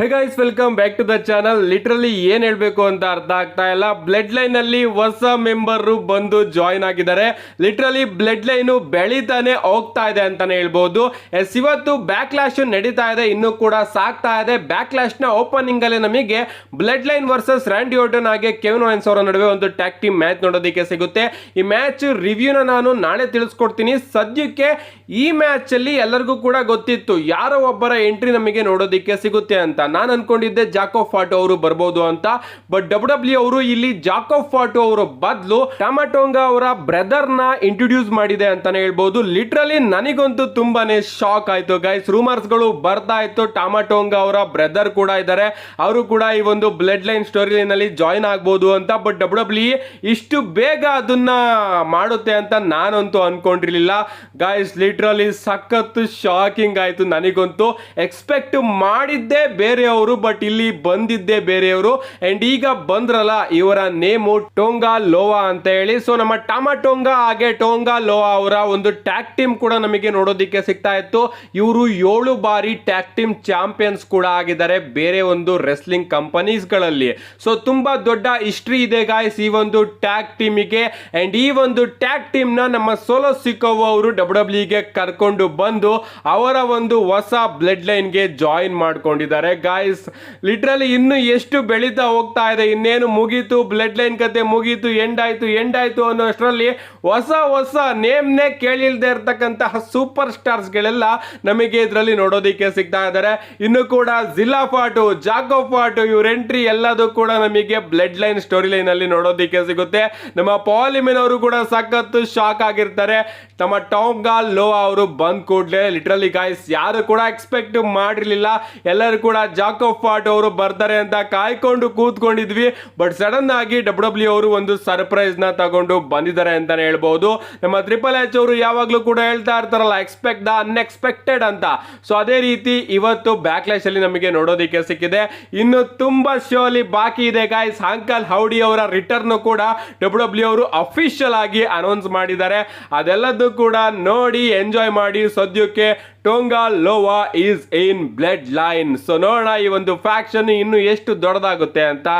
Hey guys welcome back to the channel literally ಏನ್ ಹೇಳ್ಬೇಕು ಅಂತ ಅರ್ಥ ಆಗ್ತಾ ಇಲ್ಲ. ಬ್ಲಡ್ ಲೈನ್ ಅಲ್ಲಿ ಹೊಸ ಮೆಂಬರ್ ಬಂದು ಜಾಯಿನ್ ಆಗಿದ್ದಾರೆ. ಲಿಟ್ರಲಿ ಬ್ಲಡ್ ಲೈನ್ ಬೆಳೀತಾನೆ ಹೋಗ್ತಾ ಇದೆ ಅಂತಾನೆ ಹೇಳ್ಬೋದು. ಎಸ್ ಇವತ್ತು ಬ್ಯಾಕ್ ನಡೀತಾ ಇದೆ. ಇನ್ನೂ ಕೂಡ ಸಾಕ್ತಾ ಇದೆ. ಬ್ಯಾಕ್ನ ಓಪನಿಂಗ್ ಅಲ್ಲಿ ನಮಗೆ blood line versus Randy Orton ಹಾಗೆ ಕೆವಿನ್ ಓಯನ್ಸ್ ಅವರ ನಡುವೆ ಒಂದು ಟ್ಯಾಕ್ ಟೀಮ್ ಮ್ಯಾಚ್ ನೋಡೋದಕ್ಕೆ ಸಿಗುತ್ತೆ. ಈ ಮ್ಯಾಚ್ ರಿವ್ಯೂನ ನಾನು ನಾಳೆ ತಿಳಿಸ್ಕೊಡ್ತೀನಿ. ಸದ್ಯಕ್ಕೆ ಈ ಮ್ಯಾಚ್ ಅಲ್ಲಿ ಎಲ್ಲರಿಗೂ ಕೂಡ ಗೊತ್ತಿತ್ತು ಯಾರೋ ಒಬ್ಬರ ಎಂಟ್ರಿ ನಮಗೆ ನೋಡೋದಕ್ಕೆ ಸಿಗುತ್ತೆ ಅಂತ. ನಾನು ಅನ್ಕೊಂಡಿದ್ದೆ ಜಾಕೋ ಫಾಟೋ ಅವರು ಬರ್ಬೋದು ಅಂತ. ಬಟ್ ಡಬ್ಲ್ಯೂ ಡಬ್ಲ್ಯೂ ಅವರು ಇಲ್ಲಿ ಜಾಕೋ ಫಾಟೋ ಅವರ ಬದಲು ಟಮಾಟೋಂಗ ಅವರ ಬ್ರದರ್ನ ಇಂಟ್ರೊಡ್ಯೂಸ್ ಮಾಡಿದೆ ಅಂತಾನೆ ಹೇಳ್ಬೋದು. ಲಿಟ್ರಲಿ ನನಗಂತೂ ತುಂಬಾನೇ ಶಾಕ್ ಆಯ್ತು. ಗೈಸ್ ರೂಮರ್ಸ್ಗಳು ಬರ್ತಾ ಇತ್ತು. ಟಮಾಟೋಂಗ ಅವರ ಬ್ರದರ್ ಕೂಡ ಇದ್ದಾರೆ. ಅವರು ಕೂಡ ಈ ಒಂದು ಬ್ಲಡ್ ಲೈನ್ ಸ್ಟೋರಿ ಲೈನ್ ಅಲ್ಲಿ ಜಾಯಿನ್ ಆಗ್ಬೋದು ಅಂತ. ಬಟ್ ಡಬ್ಲ್ಯೂ ಡಬ್ಲ್ಯೂ ಇಷ್ಟು ಬೇಗ ಅದನ್ನ ಮಾಡುತ್ತೆ ಅಂತ ನಾನಂತೂ ಅನ್ಕೊಂಡಿರ್ಲಿಲ್ಲ. ಗೈಸ್ ಲಿಟ್ರಲಿ ಸಖತ್ತು ಶಾಕಿಂಗ್ ಆಯ್ತು ನನಗಂತೂ. ಎಕ್ಸ್ಪೆಕ್ಟ್ ಮಾಡಿದ್ದೇ ಬೇರೆಯವರು ಬಟ್ ಇಲ್ಲಿ ಬಂದಿದ್ದೇ ಬೇರೆಯವರು. ಅಂಡ್ ಈಗ ಬಂದ್ರಲ್ಲ, ಇವರ ನೇಮು ಟೋಂಗಾ ಲೋವಾ ಅಂತ ಹೇಳಿ. ಸೊ ನಮ್ಮ ಟಮಾಟೋಂಗಾ ಹಾಗೆ ಟೋಂಗಾ ಲೋವಾ ಅವರ ಒಂದು ಟ್ಯಾಕ್ ಟೀಮ್ ಕೂಡ ನಮಗೆ ನೋಡೋದಿಕ್ಕೆ ಸಿಗ್ತಾ ಇತ್ತು. ಇವರು ಏಳು ಬಾರಿ ಟ್ಯಾಕ್ ಟೀಮ್ ಚಾಂಪಿಯನ್ಸ್ ಕೂಡ ಆಗಿದ್ದಾರೆ ಬೇರೆ ಒಂದು ರೆಸ್ಲಿಂಗ್ ಕಂಪನೀಸ್ಗಳಲ್ಲಿ ಸೊ ತುಂಬಾ ದೊಡ್ಡ ಹಿಸ್ಟ್ರಿ ಇದೆ ಗಾಯ್ಸ್ ಈ ಒಂದು ಟ್ಯಾಗ್ ಟೀಮಿಗೆ ಅಂಡ್ ಈ ಒಂದು ಟ್ಯಾಗ್ ಟೀಮ್ನ ನಮ್ಮ ಸೋಲೋ ಸಿಕೋವು ಅವರು ಡಬ್ಲ್ಯೂ ಡಬ್ಲ್ಯೂಗೆ ಕರ್ಕೊಂಡು ಬಂದು ಅವರ ಒಂದು ಹೊಸ ಬ್ಲಡ್ ಲೈನ್ಗೆ ಜಾಯಿನ್ ಮಾಡ್ಕೊಂಡಿದ್ದಾರೆ. ಗಾಯ್ಸ್ ಲಿಟ್ರಲಿ ಇನ್ನು ಎಷ್ಟು ಬೆಳೀತಾ ಹೋಗ್ತಾ ಇದೆ, ಇನ್ನೇನು ಮುಗೀತು ಬ್ಲಡ್ ಲೈನ್ ಕತೆ ಮುಗೀತು ಎಂಡ್ ಆಯ್ತು ಎಂಡ್ ಆಯ್ತು ಅನ್ನೋ ಅಷ್ಟರಲ್ಲಿ ಹೊಸ ಹೊಸ ನೇಮ್ನೇ ಕೇಳಿಲ್ದೆ ಇರತಕ್ಕಂತಹ ಸೂಪರ್ ಸ್ಟಾರ್ಸ್ಗಳೆಲ್ಲ ನಮಗೆ ಇದರಲ್ಲಿ ನೋಡೋದಿಕ್ಕೆ ಸಿಗ್ತಾ ಇದ್ದಾರೆ. ಇನ್ನು ಕೂಡ ಜಿಲ್ಲಾ ಫಾಟು ಜಾಕೋ ಫಾಟು ಇವ್ರ ಎಂಟ್ರಿ ಎಲ್ಲದೂ ಕೂಡ ನಮಗೆ ಬ್ಲಡ್ ಲೈನ್ ಸ್ಟೋರಿ ಲೈನ್ ಅಲ್ಲಿ ನೋಡೋದಿಕ್ಕೆ ಸಿಗುತ್ತೆ. ನಮ್ಮ ಪಾಲಿಮಿನ್ ಅವರು ಕೂಡ ಸಖತ್ತು ಶಾಕ್ ಆಗಿರ್ತಾರೆ. ತಮ್ಮ ನಮ್ಮ ಗಾಲ್ ಲೋ ಅವರು ಬಂದ್ ಕೂಡಲೇ ಲಿಟ್ರಲಿ ಗಾಯ್ಸ್ ಯಾರು ಕೂಡ ಎಕ್ಸ್ಪೆಕ್ಟ್ ಮಾಡಿರ್ಲಿಲ್ಲ. ಎಲ್ಲರೂ ಕೂಡ ಜಾಕೋ ಫಾಟ್ ಅವರು ಬರ್ತಾರೆ ಅಂತ ಕಾಯ್ಕೊಂಡು ಕೂತ್ಕೊಂಡಿದ್ವಿ. ಬಟ್ ಸಡನ್ ಆಗಿ ಡಬ್ಲ್ಯೂ ಡಬ್ಲ್ಯೂ ಅವರು ಒಂದು ಸರ್ಪ್ರೈಸ್ನ ತಗೊಂಡು ಬಂದಿದ್ದಾರೆ ಅಂತಾನೆ ಹೇಳ್ಬಹುದು ನಮ್ಮ ತ್ರಿಪಲ್ ಎಚ್ ಅವರು ಯಾವಾಗ್ಲೂ ಕೂಡ ಹೇಳ್ತಾ ಇರ್ತಾರಲ್ಲ ಎಕ್ಸ್ಪೆಕ್ಟ್ ದ ಅನ್ಎಕ್ಸ್ಪೆಕ್ಟೆಡ್ ಅಂತ. ಸೊ ಅದೇ ರೀತಿ ಇವತ್ತು ಬ್ಯಾಕ್ಲಾಶ್ ಅಲ್ಲಿ ನಮಗೆ ನೋಡೋದಕ್ಕೆ ಸಿಕ್ಕಿದೆ. ಇನ್ನು ತುಂಬಾ ಶೋ ಅಲ್ಲಿ ಬಾಕಿ ಇದೆ ಗಾಯ್ಸ್ ಅಂಕಲ್ ಹೌಡಿ ಅವರ ರಿಟರ್ನ್ ಕೂಡ ಡಬ್ಲ್ಯೂ ಡಬ್ಲ್ಯೂ ಅವರು ಅಫಿಷಿಯಲ್ ಆಗಿ ಅನೌನ್ಸ್ ಮಾಡಿದ್ದಾರೆ. ಅದೆಲ್ಲದೂ ಕೂಡ ನೋಡಿ ಎಂಜಾಯ್ ಮಾಡಿ. ಸದ್ಯಕ್ಕೆ Tonga Loa is in blood line so ನೋಡೋಣ ಈ ಒಂದು ಫ್ಯಾಕ್ಷನ್ ಇನ್ನು ಎಷ್ಟು ದೊಡ್ಡದಾಗುತ್ತೆ ಅಂತ